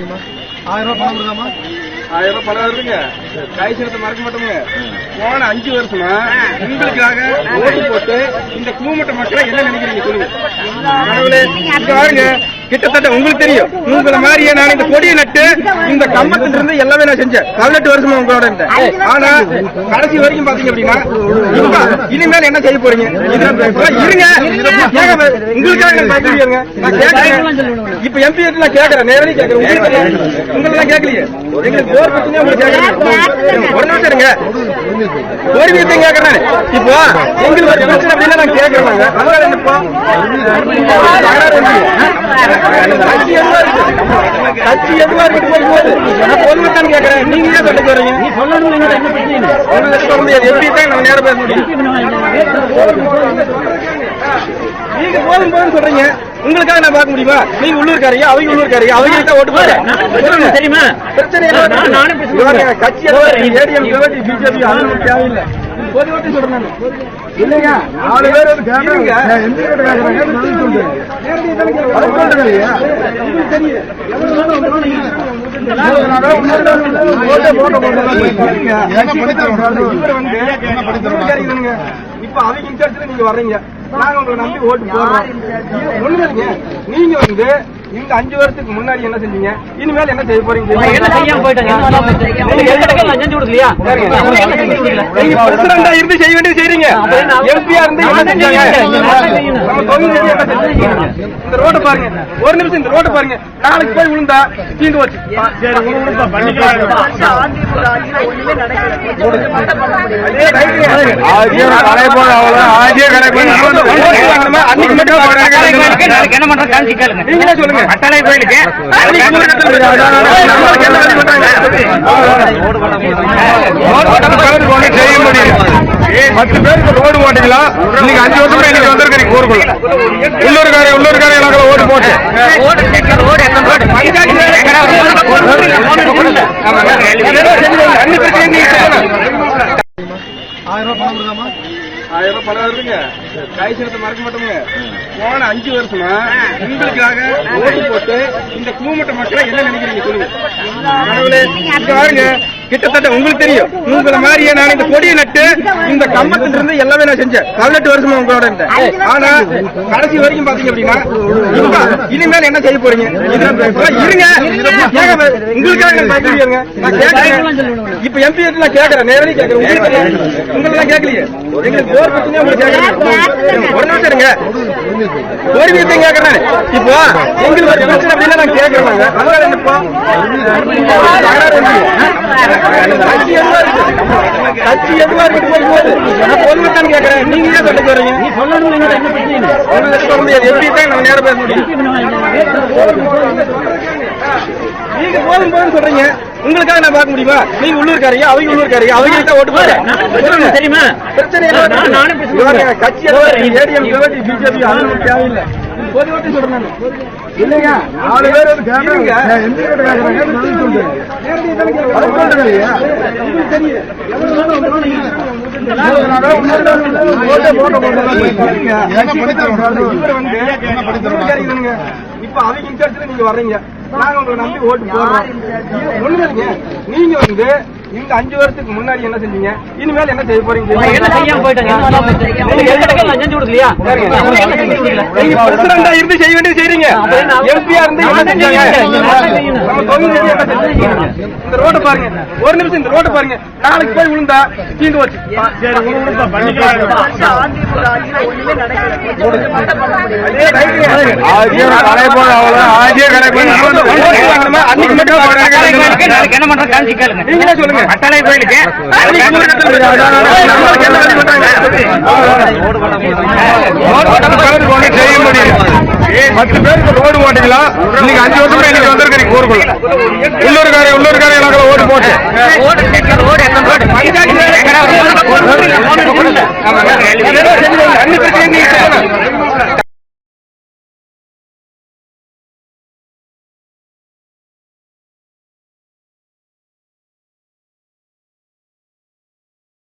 ஆயிரம் ரூபாய் பணம் கொடுக்காம ஆயிரம் ரூபாய் பணம் வருதுங்க. காய்ச்சலத்தை மறக்க மாட்டோங்க போன அஞ்சு வருஷமா உங்களுக்காக ஓட்டு போட்டு இந்த கூமட்ட மக்களை என்ன நினைக்கிறீங்க சொல்லுங்க. பாருங்க கிட்டத்தட்ட உங்களுக்கு தெரியும். உங்களை மாதிரியே நான் இந்த கொடியை நட்டு இந்த கம்பத்துல இருந்து எல்லாமே நான் செஞ்சேன். பதினெட்டு வருஷமா உங்களோட இருந்தேன் ஆனா கடைசி வரைக்கும் பாத்தீங்க அப்படின்னா இனிமேல் என்ன செய்ய போறீங்க? இருங்க. உங்களுக்காக நான் நான் கேட்கறேன். இப்ப எம்பி நான் கேட்கறேன். நேரடி கேட்கறேன். உங்களுக்கு உங்களுக்கு கேட்கலையே. எங்களுக்கு போர் பிரச்சனையா உங்களுக்கு கேட்கறேன் ஒரு நிமிஷம் இருங்க. ஒரு விஷயம் கேட்கறேன் இப்போ எங்களுக்கு ஒரு பிரச்சனை அப்படின்னா நான் கேட்கறேன் நாங்க. அதனால இருக்கு. கட்சி எதுவா இருக்கு நான் பொதுமக்கள் கேட்கறேன் நீங்க ஏன் சொல்லிட்டு வரீங்க? நீ சொல்லணும் உங்களுக்கு சொல்ல முடியாது எப்படி தான் நான் நேரம் பேச முடியும்? நீங்க போதும் போதும் சொல்றீங்க. உங்களுக்காக நான் பார்க்க முடியுமா? நீங்க உள்ளூர்காரங்க அவங்க உள்ளூர்காரங்க அவங்க கிட்ட ஓட்டு போடுங்க. தெரியுமா? பிரச்சனை கட்சி ஏடிஎம் பிஜேபி தேவையில்லை. பொது ஓட்டு சொல்றேன் நான். இல்லைங்க நாலு பேர் வந்து கேட்கறாங்க நான் எந்த கிட்ட கேட்கறாங்க பதில் சொல்றேன் இல்லையா. இப்ப அவங்க இன்சார்ஜ்ல நீங்க வர்றீங்க. நாங்க உங்களை நம்பி ஓட்டு போடுறோம். நீங்க வந்து இந்த அஞ்சு வருஷத்துக்கு முன்னாடி என்ன செஞ்சீங்க? இனிமேல் என்ன செய்ய போறீங்க? பிரசிடண்டா இருந்து செய்ய வேண்டியது செய்றீங்க. எம்பியா இருந்து என்ன செஞ்சீங்க? இந்த ரோட்டை பாருங்க ஒரு நிமிஷம் இந்த ரோட்டை பாருங்க நாளைக்கு போய் விழுந்தா தீண்டு வச்சு என்ன பண்ற காஞ்சி கேளுங்க நீங்களே சொல்லுங்க அட்டலை கோயிலுக்கு? செய்ய முடியும் பத்து பேருக்கு ரோடு போட்டீங்களா இன்னைக்கு அஞ்சு வருஷமா இன்னைக்கு வந்திருக்கீங்க ஊருக்குள்ள. உள்ளூர்காரி உள்ளூர்காரி எனக்கு ஓடு போட்டு ஆயிரம் ரூபாய் பணம் கொடுக்காம ஆயிரம் ரூபாய் பணம் வருதுங்க காய்ச்சலத்தை மறக்க மாட்டோங்க போன அஞ்சு வருஷமா உங்களுக்காக ஓட்டு போட்டு இந்த கூமட்ட மக்களை என்ன நினைக்கிறீங்க சொல்லுங்க பாருங்க கிட்டத்தட்ட உங்களுக்கு தெரியும். உங்களை மாதிரியே நான் இந்த கொடியை நட்டு இந்த கம்பத்துல இருந்து எல்லாமே நான் செஞ்சேன். பதினெட்டு வருஷமா உங்களோட இருந்தேன் ஆனா கடைசி வரைக்கும் பாத்தீங்க அப்படின்னா இனிமேல் என்ன செய்ய போறீங்க? இருங்க. உங்களுக்காக நான் நான் கேட்கறேன். இப்ப எம்பி நான் கேட்கறேன். நேரடி கேட்கறேன். உங்களுக்கு உங்களுக்கு கேட்கலையே. எங்களுக்கு போர் பிரச்சனையா உங்களுக்கு கேட்கறேன் ஒரு நிமிஷம் இருங்க. ஒரு விஷயம் கேட்கறேன். இப்போ எங்களுக்கு ஒரு பிரச்சனை அப்படின்னா நான் கேட்கறேன். அதனால என்னப்பா? கட்சி எதுவா இருக்கு நான் பொதுமக்கள் கேட்கறேன். நீங்க ஏன் சொல்லிட்டு வரீங்க? நீ சொல்லணும் உங்களுக்கு சொல்ல முடியாது. எப்படி தான் நான் நேரம் பேச முடியும். நீங்க போதும் போதும் சொல்றீங்க. உங்களுக்காக நான் பார்க்க முடியுமா? நீங்க உள்ளூர்காரங்க அவங்க உள்ளூர்காரங்க அவங்க கிட்ட ஓட்டு போடுங்க. தெரியுமா? பிரச்சனை கட்சி ஏடிஎம் பிஜேபி நமக்கு தேவையில்லை. சொல்றேன் நான். இல்லைங்க நாலு பேர் வந்து கேட்கறாங்க நான் எந்த கிட்ட கேட்கறாங்க பதில் சொல்றேன். இப்ப அவங்க இன்சார்ஜ்ல நீங்க வர்றீங்க நாங்க உங்களை நம்பி ஓட்டு போடுறோம் இல்லைங்க நீங்க வந்து இந்த அஞ்சு வருஷத்துக்கு முன்னாடி என்ன செஞ்சீங்க இனிமேல் என்ன செய்ய போறீங்க பிரசிடண்டா இருந்து செய்ய வேண்டியது செய்றீங்க எம்பியா இருந்து என்ன செஞ்சீங்க இந்த ரோட்டை பாருங்க ஒரு நிமிஷம் இந்த ரோட்டை பாருங்க நாளைக்கு போய் விழுந்தா தீண்டு வச்சு பண்ற காஞ்சி கேளுங்க நீங்களே சொல்லுங்க அட்டலை கோயிலுக்கு. நம்மளுக்கு என்ன பண்றாங்க? பத்து பேருக்கு அஞ்சு வருஷமா இன்னைக்கு வந்திருக்கீங்க. ஊருக்குள்ள. உள்ளூர்காரி உள்ளூர்காரி எனக்கு ஓட்டு போட்டு